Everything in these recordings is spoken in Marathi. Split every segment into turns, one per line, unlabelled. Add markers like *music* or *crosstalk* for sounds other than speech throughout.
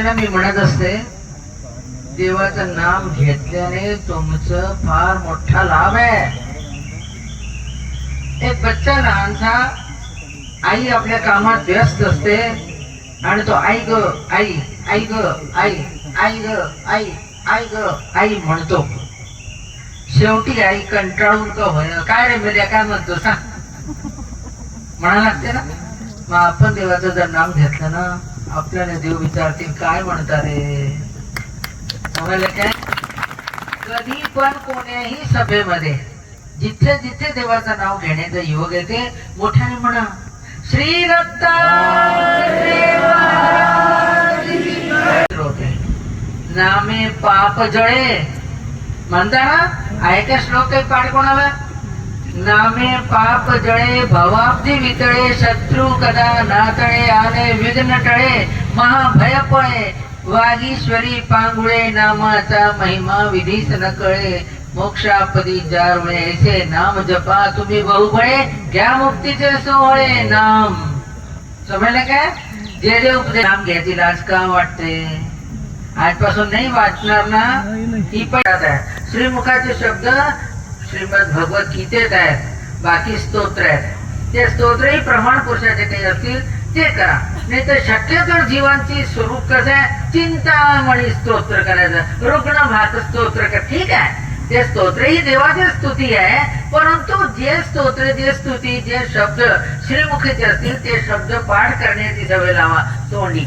वेळेला मी म्हणत असते देवाचं नाम घेतल्याने तुमचं फार मोठा लाभ आहे. एक बच्चा लहानसा आई आपल्या कामात व्यस्त असते आणि तो आई ग आई आई ग आई आई ग आई आई ग आई म्हणतो. शेवटी आई कंटाळून का होईना? काय रे मेल्या काय म्हणतो? सांग. म्हणा लागते ना मग आपण देवाचं जर नाम घेतलं ना आपल्याला देव विचारतील काय म्हणता रे? समजलं काय? कधी पण कोण्याही सभेमध्ये जिथे जिथे देवाचं नाव घेण्याचा योग येते मोठ्याने म्हणा श्री रत्ता नामे पाप जळे म्हणता ना आहे श्लोक एक पाठ कोणाला? नामे पाप जळे भवाब्दी वितळे शत्रू कदा नातळे आले विघ्न टळे महाभय पळे। वागीश्वरी पांगुळे नामाचा महिमा विधीस न कळे। मोक्षापदी ऐसे नाम जपा तुम्ही बहुबळे घ्या मुक्तीचे सोहळे नाम। समजलं काय? जे जे उपदेश नाम घेतील आज का वाटते? आजपासून नाही वाचणार ना? ही पण श्रीमुखाचे शब्द श्रीमद भगवत गीतेत आहेत बाकी स्तोत्र आहेत. ते स्तोत्रही प्रमाण पुरुषाचे काही असतील ते करा. नाही तर शक्यतो जीवांची स्वरूप कसं आहे? चिंतामणी स्तोत्र करायचं. रुग्ण भात स्तोत्र कर. ठीक आहे. ते स्तोत्र ही देवाची स्तुती आहे. परंतु जे स्तोत्र जे स्तुती जे शब्द श्रीमुखीचे असतील ते शब्द पाठ करण्याची सवय लावा. तोंडी.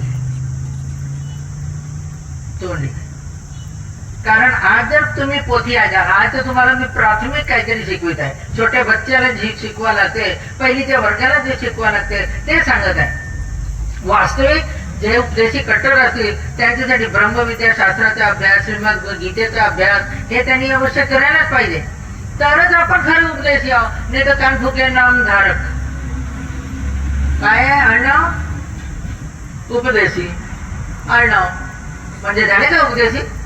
तोंडी. कारण आज जर तुम्ही पोथी आजा आज तर तुम्हाला मी प्राथमिक काहीतरी शिकवित आहे. छोट्या बच्च्याला जे शिकवा लागते पहिलीच्या वर्गाला जे शिकवा लागते ते सांगत आहे. वास्तविक जे उपदेशी कट्टर असतील त्यांच्यासाठी ब्रह्मविद्या शास्त्राचा अभ्यास श्रीमद गीतेचा अभ्यास हे त्यांनी अवश्य करायलाच पाहिजे. तरच आपण खरं उपदेशी आहोत नाही तर कान फुके नाम धारक. काय आहे? उपदेशी. आडनाव. म्हणजे झाले का उपदेशी?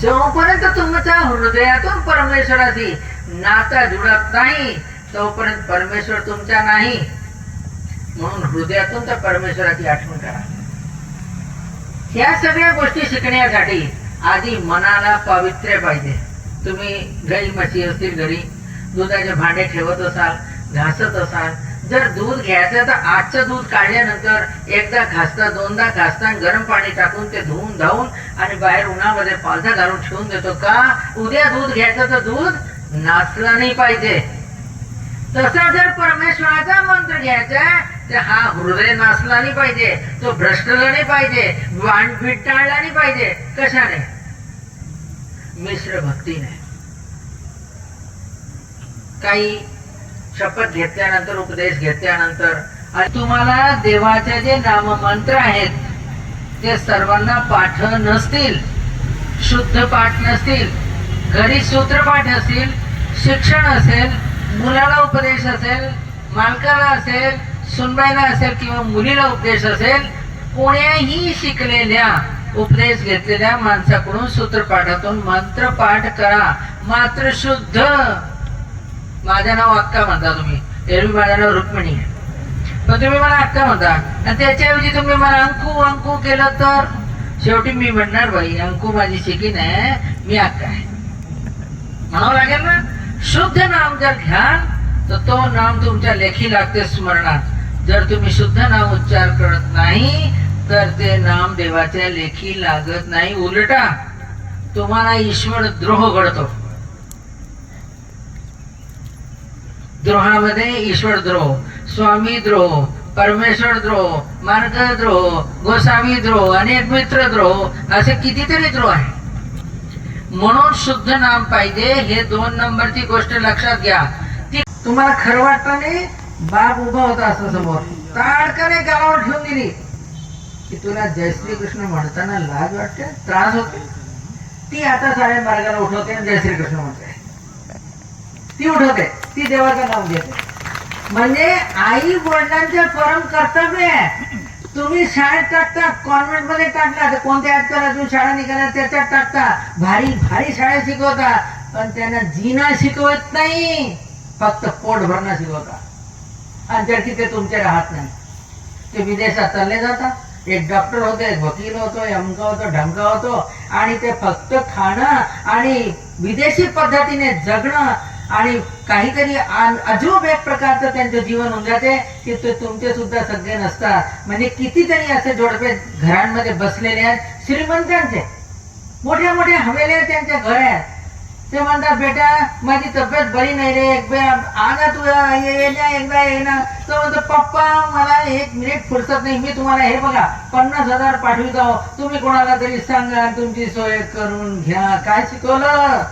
जोपर्यंत तुमच्या हृदयातून परमेश्वराशी नाता जुळत नाही तोपर्यंत परमेश्वर तुमच्या नाही. म्हणून हृदयातून त्या परमेश्वराची आठवण करा. ह्या सगळ्या गोष्टी शिकण्यासाठी आधी मनाला पावित्र्य पाहिजे. तुम्ही गाई म्हशी असतील घरी दुधाचे भांडे ठेवत असाल घासत असाल जर दूध घ्यायचं तर आजचं दूध काढल्यानंतर एकदा घासता दोनदा घासता गरम पाणी टाकून ते धुवून धावून आणि बाहेर उन्हामध्ये पालथा घालून ठेवून देतो का? उद्या दूध घ्यायचं तर दूध नाचलं नाही पाहिजे. तसा जर परमेश्वराचा मंत्र घ्यायचा तर हा हृदय नाचला नाही पाहिजे तो भ्रष्टला नाही पाहिजे वाण विटाळला नाही पाहिजे. कशाने? मिश्र भक्तीने. काही शपथ घेतल्यानंतर उपदेश घेतल्यानंतर आणि तुम्हाला देवाचे जे नाममंत्र आहेत ते सर्वांना पाठ नसतील शुद्ध पाठ नसतील घरी सूत्रपाठ असतील शिक्षण असेल मुलाला उपदेश असेल मालकाला असेल सुनबाईला असेल किंवा मुलीला उपदेश असेल कोण्याही शिकलेल्या उपदेश घेतलेल्या माणसाकडून सूत्रपाठातून मंत्र पाठ करा. मात्र शुद्ध माझं नाव अक्का म्हणता तुम्ही. एरवी माझं नाव रुक्मिणी. आहे पण तुम्ही मला अक्का म्हणता. आणि त्याच्याऐवजी तुम्ही मला अंकू अंकू केलं तर? शेवटी मी म्हणणार बाई अंकू माझी शिकीन आहे मी अक्का आहे. म्हणावं लागेल ना? शुद्ध नाम जर घ्याल तर तो नाम तुमच्या लेखी लागते स्मरणात. जर तुम्ही शुद्ध नाम उच्चार करत नाही तर ते नाम देवाच्या लेखी लागत नाही. उलटा तुम्हाला ईश्वर द्रोह घडतो. द्रोहामध्ये ईश्वर द्रोह स्वामी द्रोह परमेश्वर द्रोह मार्गद्रोह गोसावी द्रोह अनेक मित्र द्रोह असे कितीतरी द्रोह आहे म्हणून शुद्ध नाम पाहिजे हे दोन नंबरची गोष्ट लक्षात घ्या. ती तुम्हाला खरं वाटलं नाही? बाप उभा होता असं समोर. ताडकाने गावावर ठेवून दिली. की तुला जय श्री कृष्ण म्हणताना लाज वाटते? त्रास होते. ती आता साडे मार्गाला उठवते आणि जय श्री कृष्ण म्हणते. ती उठवते ती देवाचं नाव घेते. म्हणजे आई वडिलांचे परम कर्तव्य आहे. तुम्ही शाळेत टाकता कॉन्व्हेंटमध्ये टाकला तर कोणत्या आजकाल शाळा निघाल्या त्याच्यात टाकता. भारी भारी शाळा शिकवता. पण त्यांना जिना शिकवत नाही. फक्त पोट भरणं शिकवता. आणि जर की ते तुमचे राहत नाही. ते विदेशात चालले जातात. एक डॉक्टर होतो एक वकील होतो अमका होतो ढमका होतो. आणि ते फक्त खाणं आणि विदेशी पद्धतीने जगणं आणि काहीतरी अजूब एक प्रकारचं त्यांचं जीवन होऊन जाते की ते तुमचे सुद्धा सगळे नसतात. म्हणजे कितीतरी असे जोडपे घरांमध्ये बसलेले आहेत श्रीमंतांचे. मोठ्या मोठ्या हवेल्या त्यांच्या घर आहेत. ते म्हणतात बेटा माझी तब्येत बरी नाही रे. एक आना तुला येण्या एकदा येणार तो म्हणतो पप्पा मला एक मिनिट फुरसत नाही. मी तुम्हाला हे बघा पन्नास हजार पाठवित. आहो तुम्ही कोणाला तरी सांगा तुमची सोय करून घ्या. काय शिकवलं?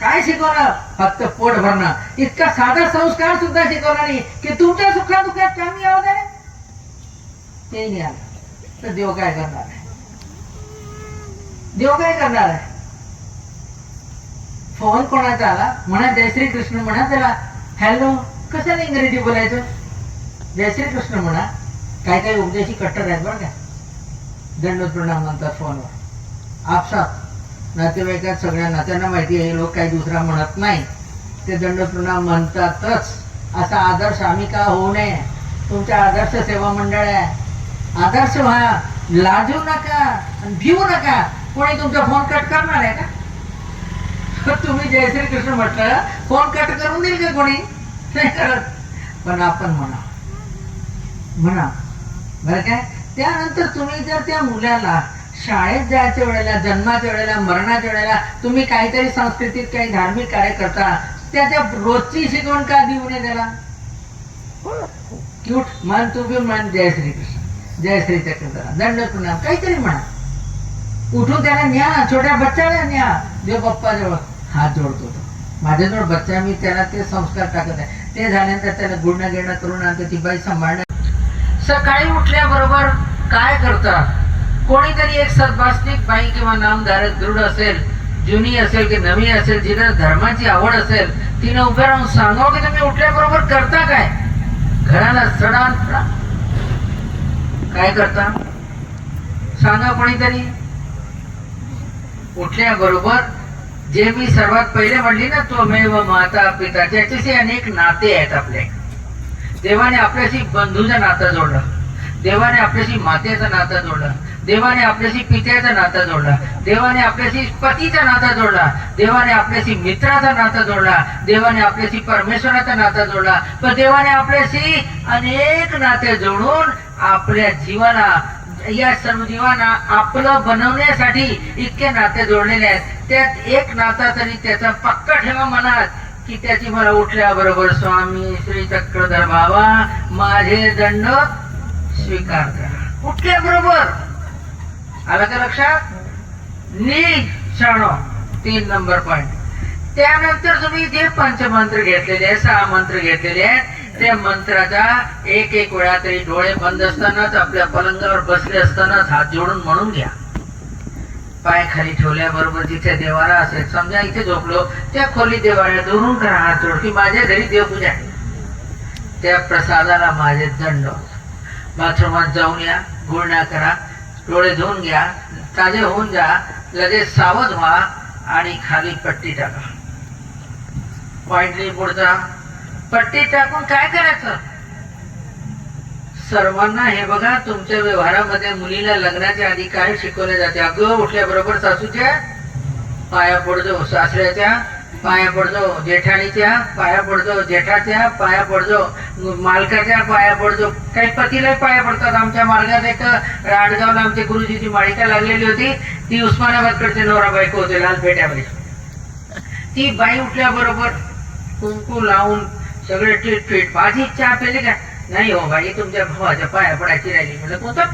काय शिकवलं? फक्त पोट भरणं. इतका साधा संस्कार सुद्धा शिकवला नाही की तुमच्या सुखा दुःखात कमी यावं दे ते नाही आलं. तर देव काय करणार आहे? देव काय करणार आहे? फोन कोणाचा आला? म्हणा जय श्री कृष्ण म्हणा त्याला हॅलो कशाला इंग्रजी बोलायचं? जय श्री कृष्ण म्हणा काय काय उपदेशी कट्टर आहेत बरं का. दंडोत प्रणाम म्हणतात फोनवर आपसात नातेवाईकात सगळ्या नात्यांना माहिती आहे हे लोक काही दुसरा म्हणत नाही. ते दंडोत प्रणाम म्हणतातच. असा आदर्श आम्ही का होऊ नये? तुमच्या आदर्श सेवा मंडळ आहे. आदर्श व्हा. लाजू नका भिवू नका. कोणी तुमचा फोन कट करणार आहे का? तर *laughs* तुम्ही जय श्री कृष्ण म्हटलं फोन कट करून देईल का कोणी? *laughs* नाही करत. पण आपण म्हणा. म्हणा. बरं काय? त्यानंतर तुम्ही जर त्या मुलाला शाळेत जायच्या वेळेला जन्माच्या वेळेला मरणाच्या वेळेला तुम्ही काहीतरी संस्कृतीत काही धार्मिक कार्य करता त्याच्या रोजची शिकवण का देऊ नये त्याला? क्यूट. मन तू घेऊन जय श्री कृष्ण जय श्री चक्र दंड प्रणाम काहीतरी म्हणा. उठून त्याला न्या छोट्या बच्चाला न्या. देव बाप्पा जवळ हात जोडतो तो. माझ्याजवळ बच्चा मी त्याला ते संस्कार टाकत आहे. ते झाल्यानंतर त्याला गुडणं घेणं करून आणतो. ती बाई सांभाळणं सकाळी उठल्याबरोबर काय करतात कोणीतरी एक सद्भास्तिक बाई किंवा नामधारक दृढ असेल जुनी असेल की नवी असेल जिला धर्माची आवड असेल तिने उभ्या राहून सांगावं की तुम्ही उठल्याबरोबर करता काय? घराला सडान काय करता? सांगा कोणीतरी. उठल्याबरोबर जे मी सर्वात पहिले म्हणली ना तो मेव माता पिता ज्याच्याशी अनेक नाते आहेत आपले. देवाने आपल्याशी बंधूचं नातं जोडलं. देवाने आपल्याशी मातेचं नातं जोडलं. देवाने आपल्याशी पित्याचा नाता जोडला. देवाने आपल्याशी पतीचा नाता जोडला. देवाने आपल्याशी मित्राचा नाता जोडला. देवाने आपल्याशी परमेश्वराचा नाता जोडला. पण देवाने आपल्याशी अनेक नाते जोडून आपल्या जीवाला या सर्व जीवांना आपलं बनवण्यासाठी इतके नाते जोडलेले आहेत. त्यात एक नाता तरी त्याचा पक्का ठेवा मनात की त्याची मला उठल्याबरोबर स्वामी श्री चक्रधर बाबा माझे दंड स्वीकार करा. उठल्याबरोबर. आलं का लक्षात? नी शाणो तीन नंबर पॉइंट त्यानंतर तुम्ही जे पंचमंत्र घेतलेले आहेत सहा मंत्र घेतलेले आहेत त्या मंत्राचा एक एक वेळा तरी डोळे बंद असतानाच आपल्या पलंगावर बसले असतानाच हात जोडून म्हणून घ्या. पाय खाली ठेवल्याबरोबर जिथे देवारा असेल समजा इथे झोपलो त्या खोली देवाऱ्या दुरून करा हात जोड की माझ्या घरी देवपूजा आहे. त्या प्रसादाला माझे दंड. बाथरूमात जाऊन या गुळण्या करा डोळे धुवून घ्या ताजे होऊन जा लगेच सावध व्हा आणि खाली पट्टी टाका. पॉइंटली पुढचा. पट्टी टाकून काय करायचं? सर्वांना हे बघा तुमच्या व्यवहारामध्ये मुलीला लग्नाच्या आधी काय शिकवले जाते? अगं उठल्याबरोबर सासूच्या पाया पडतो सासऱ्याच्या. पाया पडतो जेठाणीच्या पाया पडतो जेठाच्या पाया पडतो मालकाच्या पाया पडतो. काही पतीला पाया पडतात. आमच्या मार्गात एक राडगावला आमच्या गुरुजीची मालिका लागलेली होती. ती उस्मानाबादकडचे नवरा बायको होते लालपेट्यामध्ये ती बाई उठल्याबरोबर कुंकू लावून सगळे ट्रीट ट्रीट माझी चहा पेली का? नाही हो बाई तुमच्या भावाच्या पाया पडायची राहिली. म्हणलं कोणता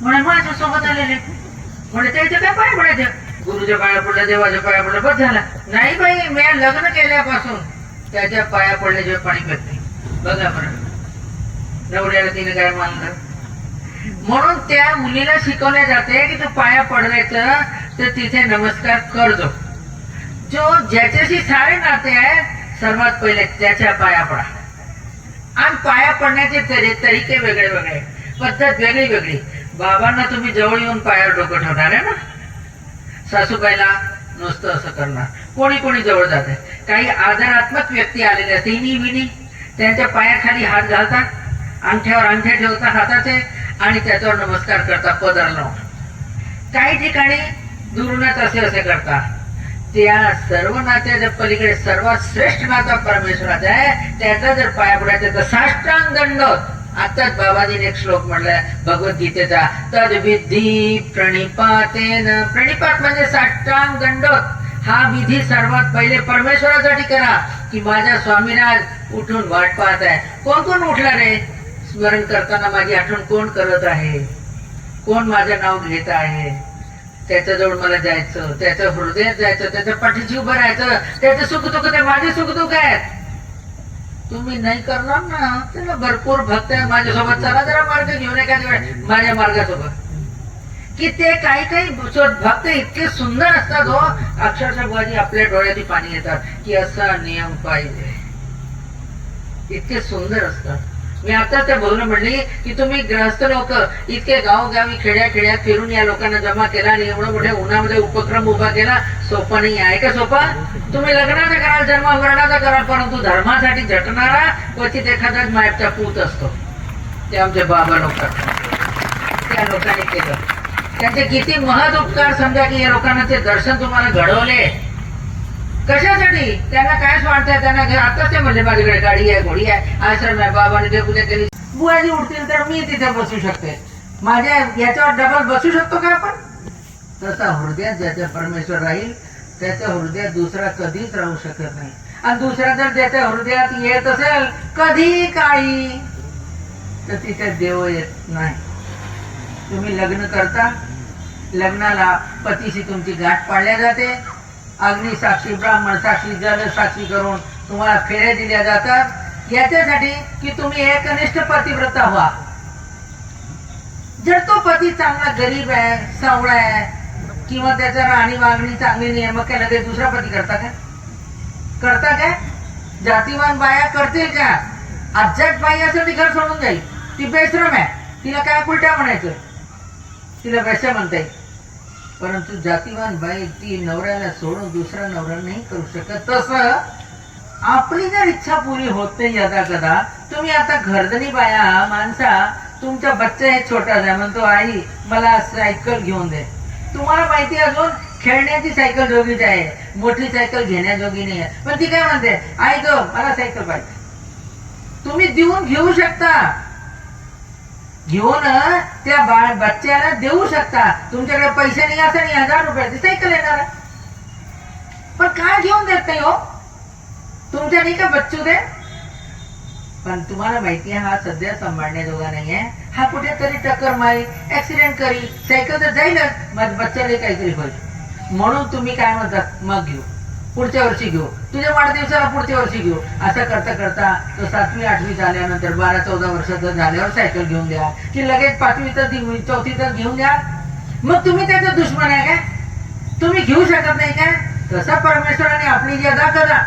म्हणे माझ्या सोबत आलेले. म्हणे त्याच्या काय पाया पडायचं गुरुच्या पाया पडल्या देवाच्या पाया पडल्या बस झाला. नाही बाई मी लग्न केल्यापासून त्याच्या पाया पडल्याशिवाय पाणी पित नाही. बघा बरं. नवऱ्याला तिने काय मानलं? म्हणून त्या मुलीला शिकवल्या जाते की तू पाया पडवायचं तर तिथे नमस्कार करतो जो. ज्याच्याशी सारे नाते आहे सर्वात पहिले त्याच्या पाया पडा. आणि पाया पडण्याचे तरी तरीके वेगळे वेगळे पद्धत वेगळी वेगळी बाबांना तुम्ही जवळ येऊन पायावर डोकं ठेवणार आहे ना? सासूबाईला नुसतं असं करणार. कोणी कोणी जवळ जाते. काही आदरात्मक व्यक्ती आलेल्या तिन्ही विनी त्यांच्या पायाखाली हात घालतात अंगठ्यावर अंगठ्या ठेवतात हाताचे आणि त्याच्यावर नमस्कार करता पदर लावून. काही ठिकाणी दुरूनच असे असे करतात. त्या सर्व नात्याच्या पलीकडे सर्वात श्रेष्ठ नाता परमेश्वराचा आहे त्याचा जर पाया पडायचा तर साष्टांग दंड आताच बाबाजीने एक श्लोक म्हणलाय भगवद्गीतेचा तद्विधी प्रणिपातेन. प्रणिपात म्हणजे साष्टांग दंडोत. हा विधी सर्वात पहिले परमेश्वरासाठी करा की माझ्या स्वामीराज उठून वाट पाहत आहे. कोण कोण उठला रे स्मरण करताना माझी आठवण कोण करत आहे? कोण माझं नाव घेत आहे? त्याच्याजवळ मला जायचं त्याचं हृदयात जायचं त्याच्या पाठीशी उभं राहायचं त्याचं सुख दुःख ते माझे सुख दुःख आहेत तुम्ही नाही करणार ना त्याला भरपूर भक्त आहे माझ्यासोबत. चला जरा मार्ग घेऊन एखाद्या वेळ माझ्या मार्गासोबत. की ते काही काही भक्त इतके सुंदर असतात हो. अक्षरशः बुवाजी आपल्या डोळ्यातही पाणी येतात की असा नियम पाहिजे. इतके सुंदर असतात. मी आता त्या बोलणं म्हणली की तुम्ही ग्रहस्थ लोक इतके गावोगावी खेड्या खेड्यात फिरून या लोकांना जमा केला आणि एवढं मोठ्या उन्हामध्ये उपक्रम उभा केला सोपा नाही आहे का सोपा? तुम्ही लग्नाचा कराल जन्मभरणाचा कराल परंतु धर्मासाठी झटणारा क्वचित एखादाच मायपचा पूत असतो. ते आमचे बाबा लोक त्या लोकांनी केलं. त्यांचे किती महत् उपकार समजा की या लोकांना ते दर्शन तुम्हाला घडवले. कशासाठी? त्यांना काय स्वार्थ आहे? त्यांना आताच ते म्हणले माझ्याकडे गाडी आहे घोडी आहे आश्रम आहे बाबाने ते पूजा केली. बुवाजी उठतील तर मी तिथे बसू शकते. माझ्या याच्यावर डबल बसू शकतो का आपण? तसा हृदयात ज्याच्या परमेश्वर राहील त्याच्या हृदयात दुसरा कधीच राहू शकत नाही. आणि दुसरा जर त्याच्या हृदयात येत असेल कधी काही? तर तिथे देव येत नाही. तुम्ही लग्न करता लग्नाला पतीशी तुमची गाठ पाडल्या जाते अग्निसाक्षी ब्राह्मण साक्षी जल साक्षी करून तुम्हाला फेऱ्या दिल्या जातात. याच्यासाठी की तुम्ही एकनिष्ठ पतिव्रता व्हा. जर तो पती चांगला गरीब आहे सावळा आहे किंवा त्याच्या राणी वागणी चांगली नाही आहे, मग काय लगेच दुसरा पती करता काय करता काय जातीवान बाया करतील का? अज्जात बाई असेल ती घर सोडून जाईल. ती बेश्रम आहे. तिला काय उलट्या म्हणायचं? तिला वैश्य म्हणता येईल. परंतु जातीवान बाई ती नवऱ्याला सोडून दुसरा नवरा नाही करू शकत. तसं आपली जर इच्छा पुरी होत नाही यदा कदा तुम्ही आता घरदनी बाया माणसा तुमचा बच्चा हे छोटा आहे म्हणतो आई मला सायकल घेऊन दे. तुम्हाला माहिती अजून खेळण्याची सायकल जोगीच आहे. मोठी सायकल घेण्याजोगी नाही आहे. पण ती काय म्हणते आई गो मला सायकल पाहिजे. तुम्ही देऊन घेऊ शकता. घेऊन त्या बाळ बच्च्याला देऊ शकता. तुमच्याकडे पैसे नाही असं नाही हजार रुपयाची सायकल येणार पण काय घेऊन देत नाही हो? तुमच्या नाही का बच्चू दे? पण तुम्हाला माहिती आहे हा सध्या सांभाळण्याजोगा नाहीये. हा कुठेतरी टक्कर मारी ऍक्सिडेंट करी सायकल तर जाईलच मग बच्चाला काहीतरी होईल. म्हणून तुम्ही काय म्हणतात मग घेऊ. पुढच्या वर्षी घेऊ. तुझ्या वाढदिवसाला पुढच्या वर्षी घेऊ. असं करता करता तो सातवी आठवी झाल्यानंतर बारा चौदा वर्षाचा झाल्यावर सायकल घेऊन द्या. की लगेच पाचवी तर चौथी तर घेऊन द्या. मग तुम्ही त्याचा दुश्मन आहे का? तुम्ही घेऊ शकत नाही का? तसा परमेश्वराने आपली जी अदा करा.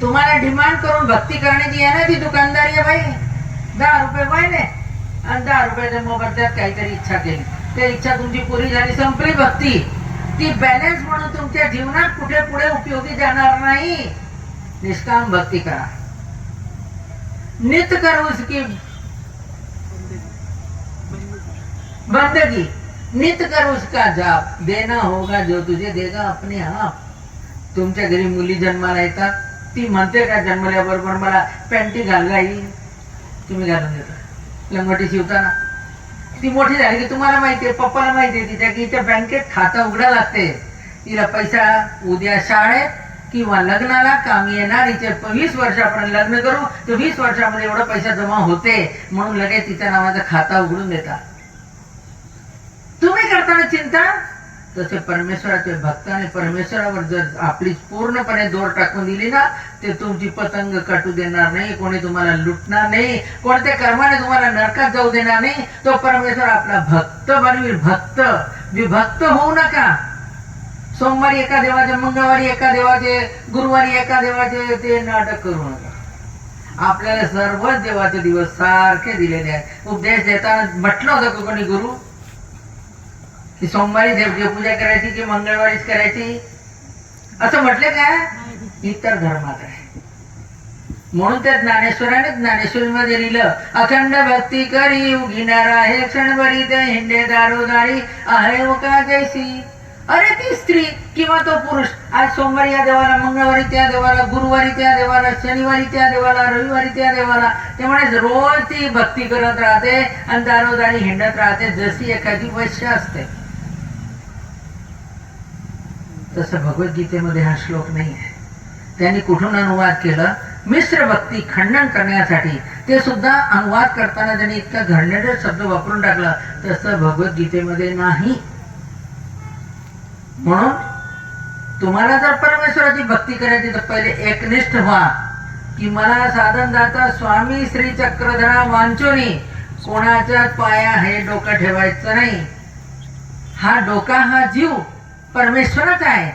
तुम्हाला डिमांड करून भक्ती करण्याची आहे ना ती दुकानदारी आहे बाई. दहा रुपये पाहिले. आणि दहा रुपयाच्या मोबदल्यात काहीतरी इच्छा केली. त्या इच्छा तुमची पुरी झाली संपली भक्ती. ती बॅलेन्स म्हणून तुमच्या जीवनात कुठे पुढे उपयोगी जाणार नाही. निष्काम भक्ती करा. नित करूस की बंदगी. नित कर उसका जाप. देना होगा जो तुझे देगा अपने आप. तुमच्या घरी मुली जन्माला येतात. ती म्हणते का जन्मल्याबरोबर मला पॅन्टी घालला येईल तुम्ही घालून देता. लंगोटी शिवताना. ती मोठी झाली की तुम्हाला माहितीये पप्पाला माहितीये तिच्या की तिच्या बँकेत खातं उघडा लागते. तिला पैसा उद्या शाळेत किंवा लग्नाला कामी येणार. हिचे वीस वीस वर्षापर्यंत लग्न करू. तर वीस वर्षामध्ये एवढा पैसा जमा होते. म्हणून लगेच तिच्या नावाचं खाता उघडून देतात. तुम्ही करताना चिंता? तसे परमेश्वराचे भक्ताने परमेश्वरावर जर आपली पूर्णपणे जोर टाकून दिली ना ते तुमची पतंग काटू देणार नाही कोणी तुम्हाला लुटणार नाही कोणत्या कर्माने तुम्हाला नरकात जाऊ देणार नाही तो परमेश्वर आपला भक्त बनवी भक्त. विभक्त होऊ नका. सोमवारी एका देवाचे मंगळवारी एका देवाचे गुरुवारी एका देवाचे ते नाटक करू नका. आपल्याला सर्वच देवाचे दिवस सारखे दिलेले आहेत. उपदेश देताना म्हटलं होतं कोणी गुरु? ती सोमवारी देव देवपूजा करायची की मंगळवारीच करायची? असं म्हटलं काय इतर धर्मात आहे. म्हणून त्या ज्ञानेश्वराने ज्ञानेश्वरीमध्ये लिहिलं अखंड भक्ती करी उगिणारा हे क्षणभरी ते हिंडे दारोदारी आहे का जैसी. अरे ती स्त्री किंवा तो पुरुष आज सोमवारी या देवाला मंगळवारी त्या देवाला गुरुवारी त्या देवाला शनिवारी त्या देवाला रविवारी त्या देवाला त्यामुळे रोज ती भक्ती करत राहते आणि दारोदारी हिंडत राहते जशी एखादी वैश्य असते. तसं भगवद्गीतेमध्ये हा श्लोक नाही आहे. त्यांनी कुठून अनुवाद केला? मिश्र भक्ती खंडन करण्यासाठी. ते सुद्धा अनुवाद करताना त्यांनी इतका घडणेडर शब्द वापरून टाकला तसं भगवद्गीतेमध्ये नाही. म्हणून तुम्हाला जर परमेश्वराची भक्ती करायची तर पहिले एकनिष्ठ व्हा. की मला साधन दाता स्वामी श्री चक्रधरा वांचोनी. कोणाच्या पाया हे डोकं ठेवायचं नाही. हा डोका हा जीव. परमेश्वरच आहे.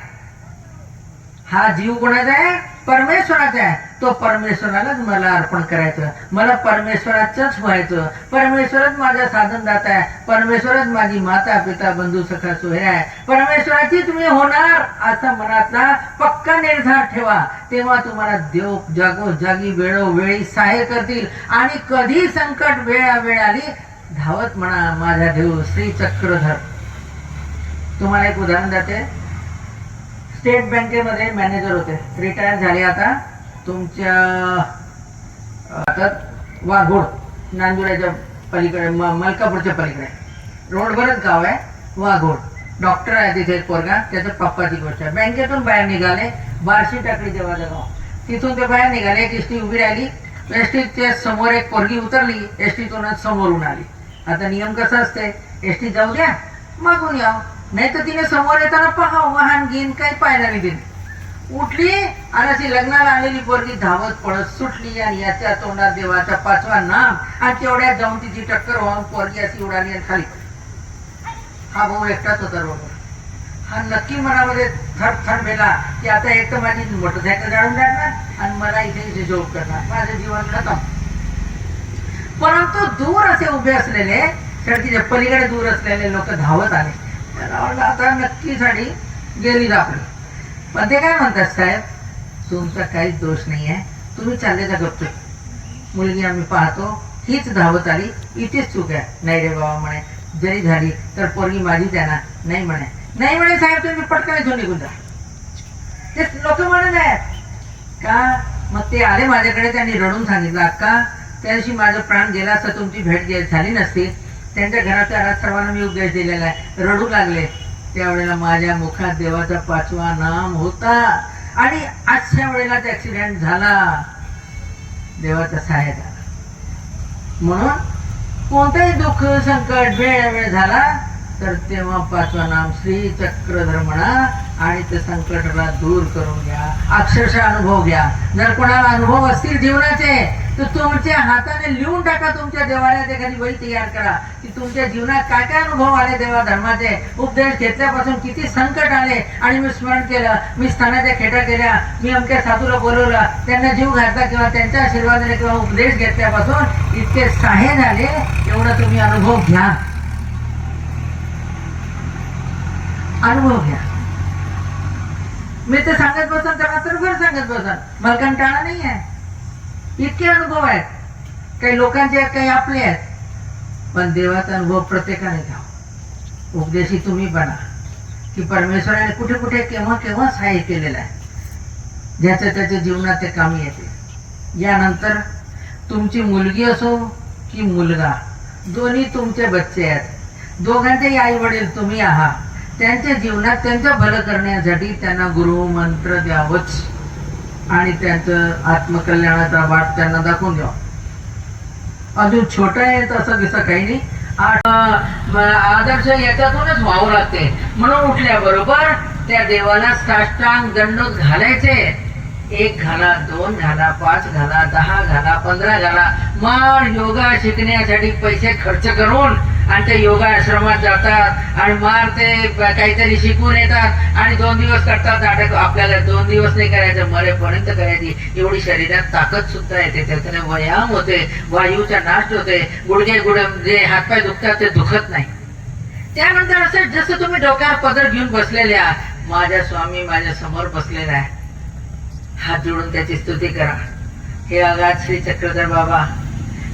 हा जीव कोणाचा आहे? परमेश्वराचा आहे. तो परमेश्वरालाच मला अर्पण करायचं. मला परमेश्वराचंच व्हायचं. परमेश्वरच माझा साधन दाता आहे. परमेश्वरच माझी माता पिता बंधू सखा सोहे आहे. परमेश्वराची तुम्ही होणार असा मनातला पक्का निर्धार ठेवा. तेव्हा तुम्हाला देव जागो जागी वेळोवेळी सहाय्य करतील. आणि कधी संकट वेळा वेळ आली धावत म्हणा माझा देव श्री चक्रधर तुम्हाला एक उदाहरण देते. स्टेट बँकेमध्ये मॅनेजर होते. रिटायर झाले आता. तुमच्या आता वाघोड नांदुराच्या पलीकडे म- मलकापूरच्या पलीकडे. रोडवरच गाव आहे वाघोड डॉक्टर आहे तिथे एक पोरगा त्याच्या पप्पाची गोष्ट आहे बँकेतून बाहेर निघाले बार्शी टाकली देवाचं गाव. तिथून ते बाहेर निघाले एक एस टी उभी राहिली. एस टीच्या समोर एक पोरगी उतरली. एस टीतूनच समोरून आली. आता नियम कसा असते एस टी जाऊ द्या मागून या. नाही तर तिने समोर येताना पहा वाहन घेईन काही पाहायला नाही तिने उठली आणि अशी लग्नाला आलेली पोरगी धावत पळत सुटली आणि याच्या तोंडात देवाचा पाचवा नाम आणि तेवढ्यात जाऊन तिची टक्कर व्हावून पोरगी अशी उडाली आणि खाली हा भाऊ एकटाच होता बरोबर हा नक्की मनामध्ये थड थड भेला की आता एक तर माझी मोटरसायकल जाळून जाणार आणि मला इथे इथे जॉब करणार. माझं जीवन खतम. परंतु दूर असे उभे असलेले सडकीच्या पलीकडे दूर असलेले लोक धावत आले. त्याला वाटलं आता नक्की साडी गेली दाखल पण ते काय म्हणतात साहेब? तुमचा काहीच दोष नाही आहे तुम्ही चालले जा गपचूप. मुलगी आम्ही पाहतो हीच धावत आली इथेच चूक आहे. नाही रे बाबा म्हणे जरी झाली तर पोरगी माझी त्यांना नाही म्हणे. नाही म्हणे साहेब तुम्ही पटकन इथून निघून जा. ते लोक म्हणत आहेत. का? मग ते आले माझ्याकडे त्यांनी रडून सांगितलं का त्या दिवशी माझा प्राण गेला असता तुमची भेट झाली नसती. त्यांच्या घराचा राज सर्वांना मी उपदेश दिलेला आहे. रडू लागले. त्यावेळेला माझ्या मुखात देवाचा पाचवा नाम होता. आणि आजच्या वेळेलाच ॲक्सिडेंट झाला. देवाचा सहाय्य झाला. म्हणून कोणताही दुःख संकट वेळ वेळ झाला तर तेव्हा पाचवा नाम श्री चक्रधर म्हणा आणि ते संकटाला दूर करून घ्या. अक्षरशः अनुभव घ्या. जर कोणाला अनुभव असतील जीवनाचे तर तुमच्या हाताने लिहून टाका तुमच्या देवाळ्यात एखादी वही तयार करा. की तुमच्या जीवनात काय काय अनुभव आले देवा धर्माचे? उपदेश घेतल्यापासून किती संकट आले आणि मी स्मरण केलं. मी स्थानाच्या खेटा केल्या. मी अमक्या साधूला बोलवलं. त्यांना जीव घातला किंवा त्यांच्या आशीर्वादाने किंवा उपदेश घेतल्यापासून इतके सहाय्य झाले एवढा तुम्ही अनुभव घ्या. अनुभव घ्या. मी ते सांगत बसन तर रात्रभर सांगत बसन. मला कंटाळा नाही आहे इतके अनुभव आहेत. काही लोकांचे आहेत काही आपले आहेत. पण देवाचा अनुभव प्रत्येकाने घ्यावा. उपदेशी तुम्ही बना की परमेश्वराने कुठे कुठे केव्हा केव्हा सहाय्य केलेलं आहे. ज्याच्या त्याच्या जीवनात ते कामी येते. यानंतर तुमची मुलगी असो की मुलगा दोन्ही तुमचे बच्चे आहेत. दोघांचेही आई वडील तुम्ही आहात. त्यांच्या जीवनात त्यांचं भलं करण्यासाठी त्यांना गुरु मंत्र द्यावंच. आणि त्यांचं आत्मकल्याणाचा वाट त्यांना दाखवून द्यावा. अजून छोटा आहे तसं दिसं काही नाही. आदर्श याच्यातूनच व्हावं लागते. म्हणून उठल्याबरोबर त्या देवाला साष्टांग दंड घालायचे. एक घाला दोन घाला पाच घाला दहा घाला पंधरा घाला. मग योगा शिकण्यासाठी पैसे खर्च करून आणि ते योगा आश्रमात जातात आणि मार ते काहीतरी शिकून येतात आणि दोन दिवस करतात नाटक. आपल्याला दोन दिवस नाही करायचं मरेपर्यंत करायची. एवढी शरीरात ताकद सुद्धा येते. त्याच्याने व्यायाम होते वायूचा नाश होते. गुडघे गुड जे हातपाय दुखतात ते दुखत नाही. त्यानंतर असं जसं तुम्ही डोक्यावर पदर घेऊन बसलेले आहात माझ्या स्वामी माझ्यासमोर बसलेला आहे हात जोडून त्याची स्तुती करा. हे अगाध श्री चक्रधर बाबा.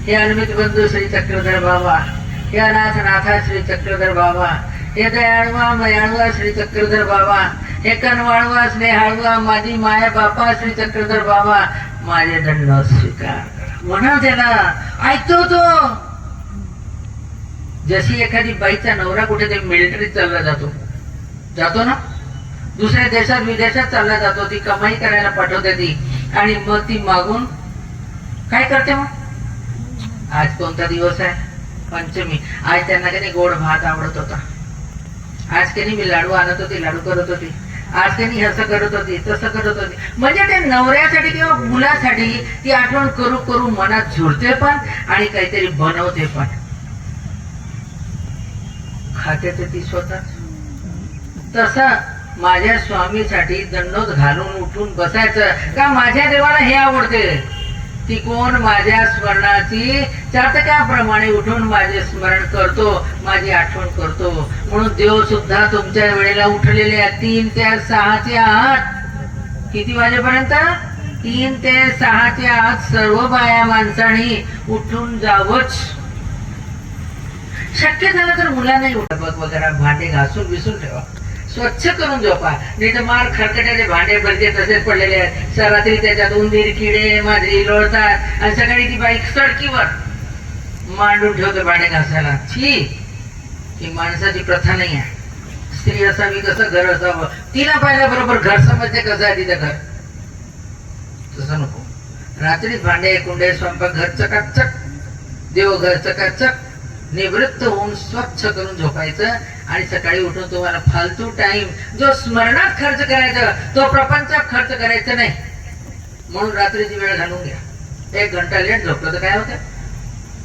हे अनुमित बंधू श्री चक्रधर बाबा. हे अनाथ नाथा श्री चक्रधर बाबा. हे दयाळवा मयाळवा श्री चक्रधर बाबा. हे कनवाळवा स्नेहाळवा माझी माया बापा श्री चक्रधर बाबा. माझे दंड स्वीकार म्हणा त्याला ऐकतो तो. जशी एखादी बाईचा नवरा कुठेतरी मिलिटरीत चालला जातो. जातो ना? दुसऱ्या देशात विदेशात चालला जातो. ती कमाई करायला पाठवते ती. आणि मग ती मागून काय करते मग? आज कोणता दिवस आहे? पंचमी. आज त्यांना कधी गोड भात आवडत होता. आज कधी मी लाडू आणत होती लाडू करत होती. आज त्यांनी असं करत होती तसं करत होती. म्हणजे ते नवऱ्यासाठी किंवा मुलासाठी ती आठवण करू करू मनात झुरते पण आणि काहीतरी बनवते पण. खाते तर ती स्वतःच. तसं माझ्या स्वामीसाठी दंडोत घालून उठून बसायचं का माझ्या देवाला हे आवडते? ती कोण माझ्या स्वर्णाची चातकाप्रमाणे उठून माझे स्मरण करतो माझी आठवण करतो. म्हणून देव सुद्धा तुमच्या वेळेला उठलेले तीन ते सहाचे आठ. किती वाजेपर्यंत? तीन ते सहाचे आठ सर्व बाया माणसांनी उठून जावंच. शक्य झालं तर मुलांनाही उठा. वगैरे भांडे घासून विसून ठेवा. स्वच्छ करून झोपा. नाही तर मार खरकट्याचे भांडे भरते तसेच पडलेले आहेत. रात्री त्याच्यात उंदीर किडे माझे लोळतात. आणि सकाळी ती बाईक सडकीवर. मांडून ठेवते भांडे घासायला. छी ही माणसाची प्रथा नाही आहे. स्त्री असावी कसं घर असावं? तिला पाहिल्या बरोबर घर समजते कसं आहे तिचं घर? तसं नको. रात्रीच भांडे कुंडे स्वयंपाक घर चकाचक. देव घर चकाचक. निवृत्त होऊन स्वच्छ करून झोपायचं आणि सकाळी उठून तुम्हाला फालतू टाइम जो स्मरणात खर्च करायचा तो प्रपंचात खर्च करायचा नाही. म्हणून रात्रीची वेळ घालून घ्या. एक घंटा लेट झोपलं तर काय होतं?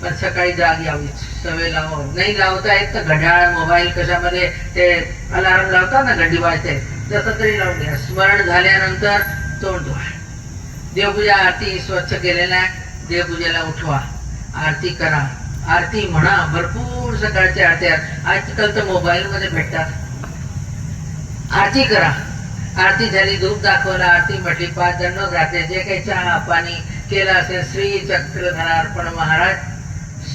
पण सकाळी जाग यावी सवय लावा नाही लावता येत तर घड्याळ मोबाईल कशामध्ये ते अलार्म लावतात ना घडी वाजते तसं तरी लावून घ्या स्मरण झाल्यानंतर तोंड धुवा. देवपूजा आरती स्वच्छ केलेल्या आहे देवपूजेला उठवा. आरती करा. आरती म्हणा भरपूर सकाळची आरती आजकाल तर मोबाईल मध्ये भेटतात. आरती करा. आरती झाली धूप दाखवला आरती म्हटली पाच जण राहते जे काही चहा पाणी केलं असेल श्री चक्रधर अर्पण महाराज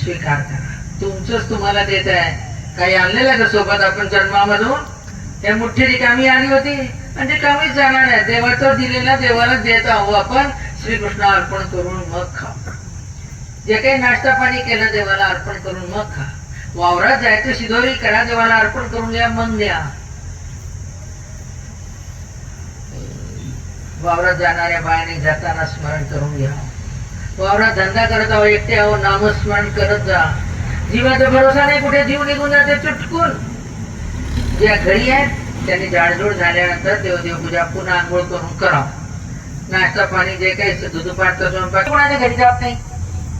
स्वीकार करा तुमचंच तुम्हाला देत आहे. काही आणलेलं का सोबत आपण जन्मामधून? त्या मोठी रिकामी आली होती. म्हणजे आणि ते कमीच जाणार आहे देवाचं दिलेला देवाला देत आहो आपण. श्रीकृष्ण अर्पण करून मग खा. जे काही नाश्ता पाणी केलं देवाला अर्पण करून मग खा. वावरात जायचं शिदोरी करा देवाला अर्पण करून द्या मग द्या वावरात जाणाऱ्या बायाने जाताना स्मरण करून घ्या. वावरात धंदा करत आहो एकटे आहो नामस्मरण करत जा. जीवाचा भरोसा नाही कुठे जीव निघून जाते चुटकून. ज्या घरी आहेत त्यांनी जाडजूड झाल्यानंतर देवदेव पूजा पुन्हा आंघोळ करून करा नाश्ता पाणी जे काही दुधुपाटचा स्वयंपाक कोणाच्या घरी जात नाही.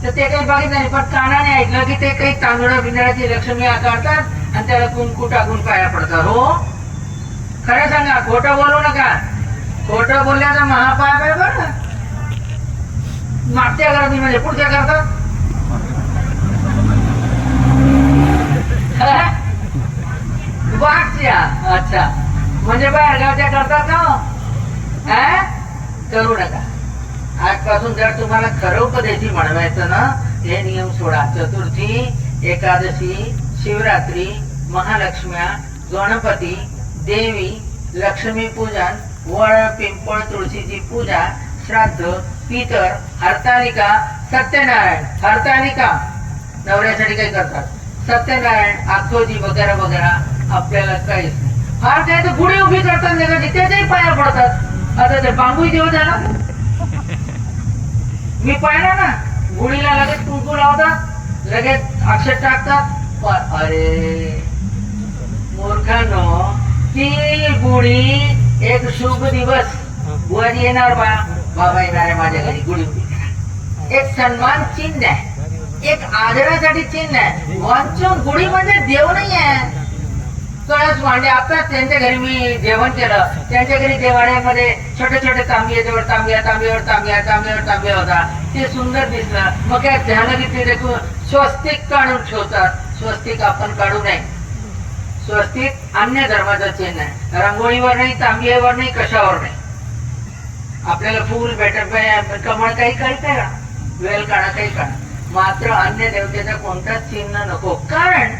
तर ते काही बघित नाही पण कानाने ऐकलं की ते काही तांदूळ बिंदळाची लक्ष्मी आकारतात आणि त्याला कुंकू टाकून पाया पडतात. हो? खरं सांगा खोटं बोलू नका. खोटं बोलल्याचा महापाप आहे बरं. मागच्या घरात म्हणजे. पुढच्या करतात *laughs* वाटच्या अच्छा. म्हणजे बाहेर गावच्या करतात ना? करू नका. आजपासून जर तुम्हाला खरं उपदेशी म्हणवायचं ना हे नियम सोडा. चतुर्थी एकादशी शिवरात्री महालक्ष्म्या गणपती देवी लक्ष्मी पूजन वळ पिंपळ तुळशीची पूजा श्राद्ध पितर हरतालिका सत्यनारायण हरतालिका. नवऱ्यासाठी काही करतात. सत्यनारायण आखोजी वगैरे वगैरे आपल्याला काहीच नाही. फार काय तर गुढी उभी करतात नाही का? त्याच्याही पाया पडतात. आता ते बांबू देव झाला मी पाहिला ना गुढीला लगेच कुंकू लावतात लगेच अक्षर टाकतात. अरे मूर्खानो ती गुढी एक शुभ दिवस. वर येणार बा. बाबा येणार आहे माझ्या घरी गुढी एक सन्मान चिन्ह आहे. एक आदरासाठी चिन्ह आहे. वांचून गुढी म्हणजे देव नाही आहे कळस भांडे आताच त्यांच्या घरी मी जेवण केलं. त्यांच्या घरी देवाड्यामध्ये छोटे छोटे तांबियाच्यावर तांबिया तांबियावर तांबिया तांबियावर तांबिया होता. ते सुंदर दिसलं. मग काय ध्यान की देखून स्वस्तिक काढून ठेवतात. स्वस्तिक आपण काढू नये. स्वस्तिक अन्य धर्माचं चिन्ह आहे. रांगोळीवर नाही तांबियावर नाही कशावर नाही. आपल्याला फूल भेटत कमळ काही कळतंय का वेल काढा काही काढा. मात्र अन्य देवतेचा कोणताच चिन्ह नको. कारण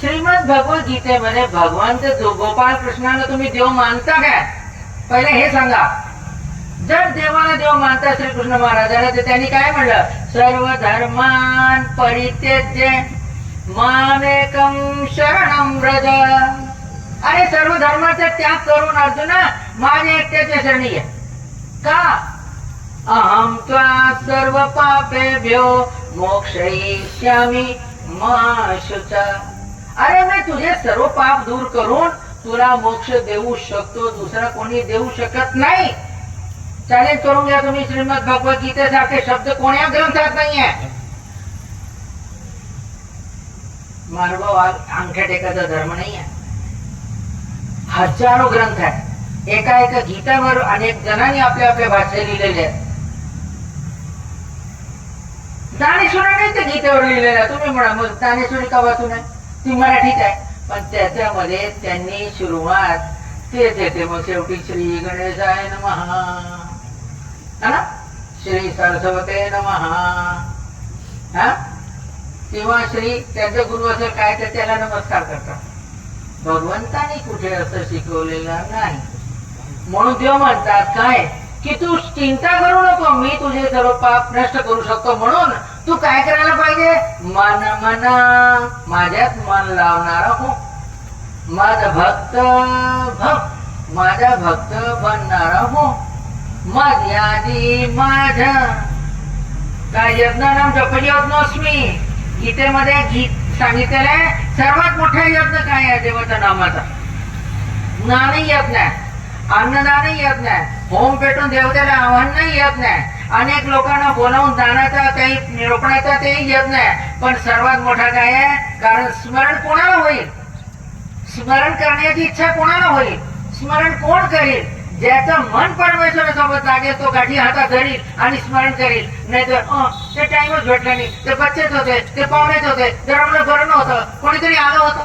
श्रीमद भगवत गीतेमध्ये भगवंत जो- गोपाळ कृष्णाला तुम्ही देव मानता काय? पहिले हे सांगा. जर देवाला देव मानता श्रीकृष्ण महाराजाला तर त्यांनी काय म्हणलं? सर्व धर्मान परित्यज्य मामेकम शरणम व्रज. अरे सर्व धर्माचा त्याग करून अर्जुना माझ्या एकट्याच्या शरणी आहे का? अहम त्वा सर्व पापेभ्यो मोक्षयिष्यामी माशुचा अरे मी तुझे सर्व पाप दूर करून तुला मोक्ष देऊ शकतो दुसरा कोणी देऊ शकत नाही। चॅलेंज करून घ्या तुम्ही श्रीमद भगवत गीतेसारखे शब्द कोण्या ग्रंथात नाहीये? मानव अंगठ्या टेकाचा धर्म नाही आहे हजारो ग्रंथ आहे एका एका गीतावर अनेक जणांनी आपल्या आपल्या भाषेत लिहिलेल्या आहेत. ज्ञानेश्वराने त्या गीतेवर लिहिलेलं आहे तुम्ही म्हणा मग ज्ञानेश्वरी का वाचू नये? ती मराठीत आहे. पण त्याच्यामध्ये त्यांनी सुरुवात तेच येते मग शेवटी श्री गणेशाय नमहा ना? श्री सरस्वते नमहा हा? किंवा श्री त्यांचे गुरु असेल काय तर त्याला नमस्कार करतात. भगवंतानी कुठे असं शिकवलेलं नाही. म्हणून देव म्हणतात काय? की तू चिंता करू नको मी तुझे सर्व पाप नष्ट करू शकतो म्हणून तू काय करायला पाहिजे? मन मना माझ्यात मन लावणारा हो. माझा भक्त भक्त माझा भक्त बनणारा हो. माझ्यादी माझ्या काय यज्ञानाम जपयज्ञोस्मी गीतेमध्ये गीत सांगितलेलं आहे सर्वात मोठा यज्ञ काय आहे देवाच्या नामाचा? ज्ञानही यज्ञ आहे. अन्नदानही येत नाही. होम पेटून देवतेला आव्हान नाही. अनेक लोकांना बोलावून जाण्याचा काही रोखण्याचा तेही येत नाही. पण सर्वात मोठा काय आहे? कारण स्मरण कोणाला होईल? स्मरण करण्याची इच्छा कोणाला होईल? स्मरण कोण करील? ज्याचं मन परमेश्वरासोबत लागेल तो गाठी हातात धरील आणि स्मरण करील. नाहीतर ते टाइमच भेटला नाही. ते बच्चेच होते ते पाहुणेच होते जर आपलं बरं नव्हतं कोणीतरी आलं होतं.